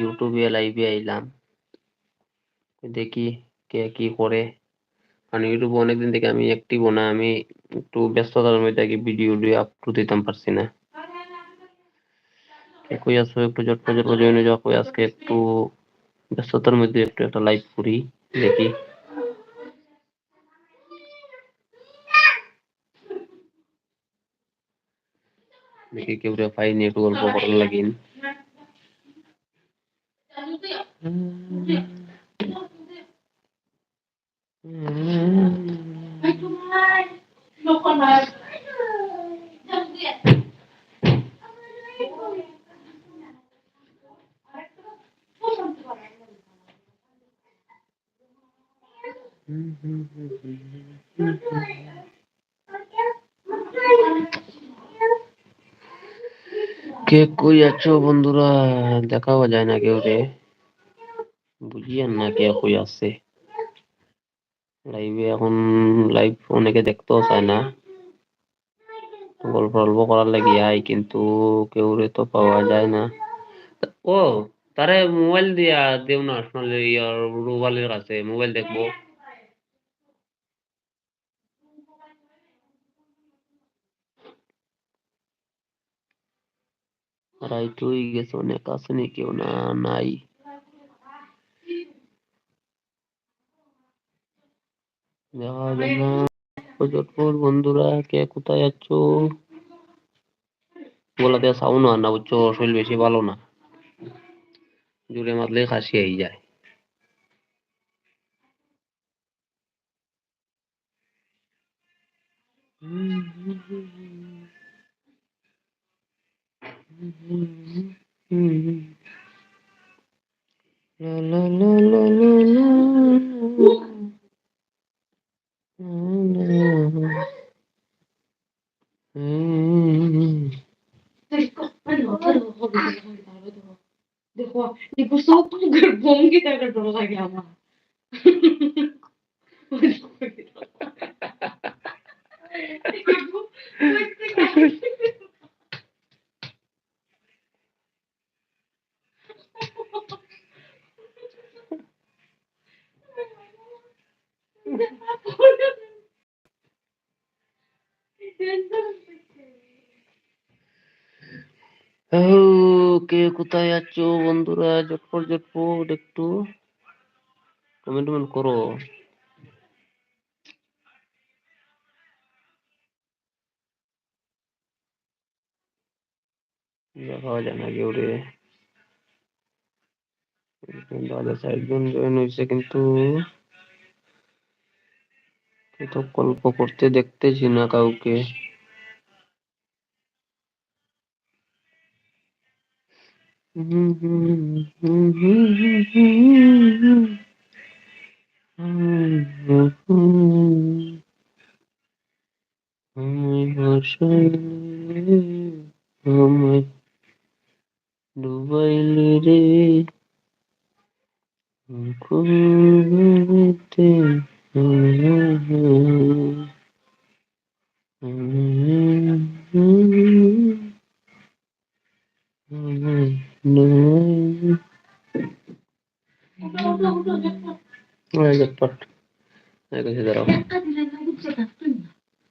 ইউটিউবে লাইভে আইলাম। দেখি কে কি করে। কারণ ইউটিউবে অনেকদিন থেকে আমি অ্যাক্টিভ না, আমি একটু ব্যস্ততার মধ্যে থাকি ভিডিও আপলোড দিতাম, পারছি না। কই আছো, একটু ঝটপট ঝটপট জয়েন হয়ে আজকে একটু ব্যস্ততার মধ্যে একটু একটা লাইভ করি, দেখি। দেখি কেউ পাইনি একটু গল্প করার লাগিন কে কই আছো বন্ধুরা? দেখাও যায় না কেউ রে। বুঝিয়েন না কে কই আছে। লাইভে এখন লাইভ অনেকে দেখতেও চায় না। গল্প গল্প করার লাগি আই কিন্তু কেউ তো পাওয়া যায় না। ও, তারে মোবাইল দিয়া দেও না আসলে ইয়ার রুবালের কাছে মোবাইল দেখব। রাইট হয়ে গেছে অনেক, আছে নি কেউ না, নাই। প্রচুর বন্ধুরা কে কোথায় আছো গলা দিয়ে সাউন্ড হয় না বুঝছ শরীর বেশি ভালো না জুড়ে মারলে খাসি আই যায় দেখো দেখো সব বঙ্গি টাকা ডর লাগে আমার ও, কে? কোথায় আছো বন্ধুরা? ঝটপট ঝটপট একটু কমেন্ট টমেন্ট করো। দেখা যায় না কেউ রে। দাদা একজন জয়েন হয়েছে কিন্তু তো গল্প করতে দেখতেছি না কাউকে। আমায় ডুবাইলে রে কুলতে ঝটপট কাছে দাঁড়াও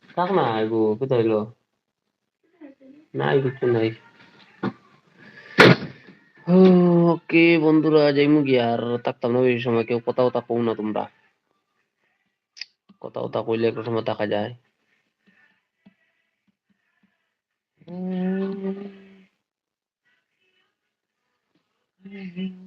থাক না এগো কোথায় হইল নাই কিছু নাই ওকে বন্ধুরা যাইমু গিয়া আর থাকতাম না বেশি সময় কেউ কথা কথা কও না তোমরা কথা কথা কইলে একটা সময় থাকা যায় Mm-hmm.